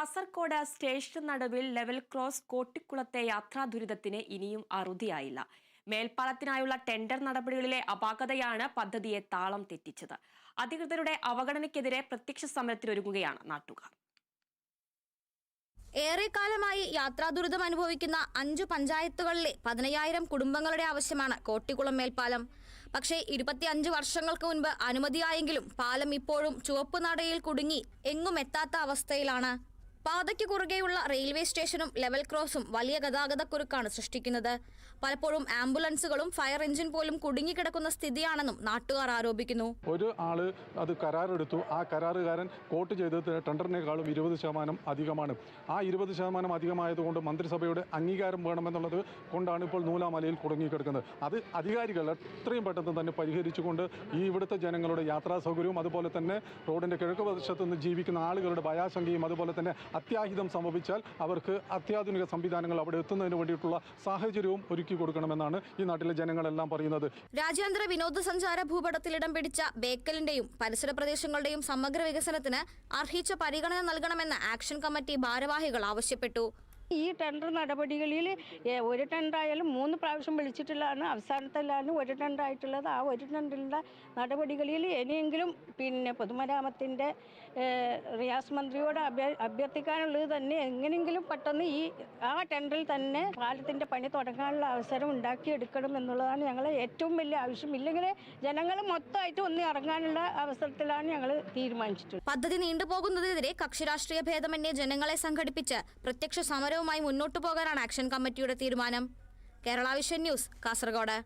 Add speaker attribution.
Speaker 1: Kasaragod station നടുവിൽ level cross കോട്ടിക്കുളത്തെ യാത്രാ ദുരിതത്തിന് ഇനിയും അറുതിയായില്ല. മേൽപ്പാലത്തിനായുള്ള ടെൻഡർ നടപടികളിലെ അപാകതയാണ് പദ്ധതിയെ താളം തെറ്റിച്ചത്. അധികൃതരുടെ അവഗണനയ്ക്കെതിരെ പ്രത്യക്ഷ സമരത്തിനൊരുങ്ങുകയാണ് നാട്ടുകാർ.
Speaker 2: ഏറെക്കാലമായി യാത്രാ ദുരിതം അനുഭവിക്കുന്ന അഞ്ചു പഞ്ചായത്തുകളിലെ പതിനയ്യായിരം കുടുംബങ്ങളുടെ ആവശ്യമാണ് കോട്ടിക്കുളം മേൽപ്പാലം. പക്ഷേ ഇരുപത്തിയഞ്ച് വർഷങ്ങൾക്ക് മുൻപ് അനുമതിയായെങ്കിലും പാലം ഇപ്പോഴും ചുവപ്പ് നടയിൽ കുടുങ്ങി എങ്ങും എത്താത്ത അവസ്ഥയിലാണ്. പാതയ്ക്ക് കുറുകെയുള്ള റെയിൽവേ സ്റ്റേഷനും ലെവൽ ക്രോസും വലിയ ഗതാഗതക്കുരുക്കാണ് സൃഷ്ടിക്കുന്നത്. പലപ്പോഴും ആംബുലൻസുകളും ഫയർ എഞ്ചിൻ പോലും കുടുങ്ങിക്കിടക്കുന്ന സ്ഥിതിയാണെന്നും നാട്ടുകാർ ആരോപിക്കുന്നു.
Speaker 3: ഒരു ആൾ അത് കരാറെടുത്തു. ആ കരാറുകാരൻ കോട്ട് ചെയ്തത് ടെണ്ടറിനേക്കാളും ഇരുപത് ശതമാനം അധികമാണ്. ആ ഇരുപത് ശതമാനം അധികമായതുകൊണ്ട് മന്ത്രിസഭയുടെ അംഗീകാരം വേണമെന്നുള്ളത് കൊണ്ടാണ് ഇപ്പോൾ നൂലാമലയിൽ കുടുങ്ങിക്കിടക്കുന്നത്. അത് അധികാരികൾ എത്രയും പെട്ടെന്ന് തന്നെ പരിഹരിച്ചുകൊണ്ട് ഈ ഇവിടുത്തെ ജനങ്ങളുടെ യാത്രാ സൗകര്യവും അതുപോലെ തന്നെ റോഡിന്റെ കിഴക്ക് വശത്ത് നിന്ന് ജീവിക്കുന്ന ആളുകളുടെ ഭയാശങ്കയും അതുപോലെ തന്നെ അത്യാഹിതം സംഭവിച്ചാൽ അവർക്ക് അത്യാധുനിക സംവിധാനങ്ങൾ അവിടെ എത്തുന്നതിന് വേണ്ടിയിട്ടുള്ള സാഹചര്യവും ഒരുക്കി കൊടുക്കണമെന്നാണ് ഈ നാട്ടിലെ ജനങ്ങളെല്ലാം പറയുന്നത്.
Speaker 2: രാജ്യാന്തര വിനോദസഞ്ചാര ഭൂപടത്തിൽ ഇടം പിടിച്ച ബേക്കലിന്റെയും പരിസര പ്രദേശങ്ങളുടെയും സമഗ്ര വികസനത്തിന് അർഹിച്ച പരിഗണന നൽകണമെന്ന് ആക്ഷൻ കമ്മിറ്റി ഭാരവാഹികൾ ആവശ്യപ്പെട്ടു.
Speaker 4: ഈ ടെൻഡർ നടപടികളിൽ ഒരു ടെൻഡർ ആയാലും മൂന്ന് പ്രാവശ്യം വിളിച്ചിട്ടുള്ളതാണ്. അവസാനത്തിലാണ് ഒരു ടെൻഡർ ആയിട്ടുള്ളത് ആ ഒരു ടെൻഡറിന്റെ നടപടികളിൽ ഇനിയെങ്കിലും പിന്നെ പൊതുമരാമത്തിന്റെ റിയാസ് മന്ത്രിയോട് അഭ്യ അഭ്യർത്ഥിക്കാനുള്ളത് തന്നെ എങ്ങനെയെങ്കിലും പെട്ടെന്ന് ഈ ആ ടെൻഡറിൽ തന്നെ പാലത്തിന്റെ പണി തുടങ്ങാനുള്ള അവസരം ഉണ്ടാക്കിയെടുക്കണം എന്നുള്ളതാണ് ഞങ്ങളെ ഏറ്റവും വലിയ ആവശ്യം. ഇല്ലെങ്കിൽ ജനങ്ങൾ മൊത്തമായിട്ട് ഒന്ന് ഇറങ്ങാനുള്ള അവസരത്തിലാണ് ഞങ്ങൾ തീരുമാനിച്ചിട്ടുള്ളത്.
Speaker 2: പദ്ധതി നീണ്ടുപോകുന്നതിനെതിരെ കക്ഷിരാഷ്ട്രീയ ഭേദമന്യേ ജനങ്ങളെ സംഘടിപ്പിച്ച് പ്രത്യക്ഷ സമരവുമായി മുന്നോട്ടു പോകാനാണ് ആക്ഷൻ കമ്മിറ്റിയുടെ തീരുമാനം. Kerala vision news Kasargod.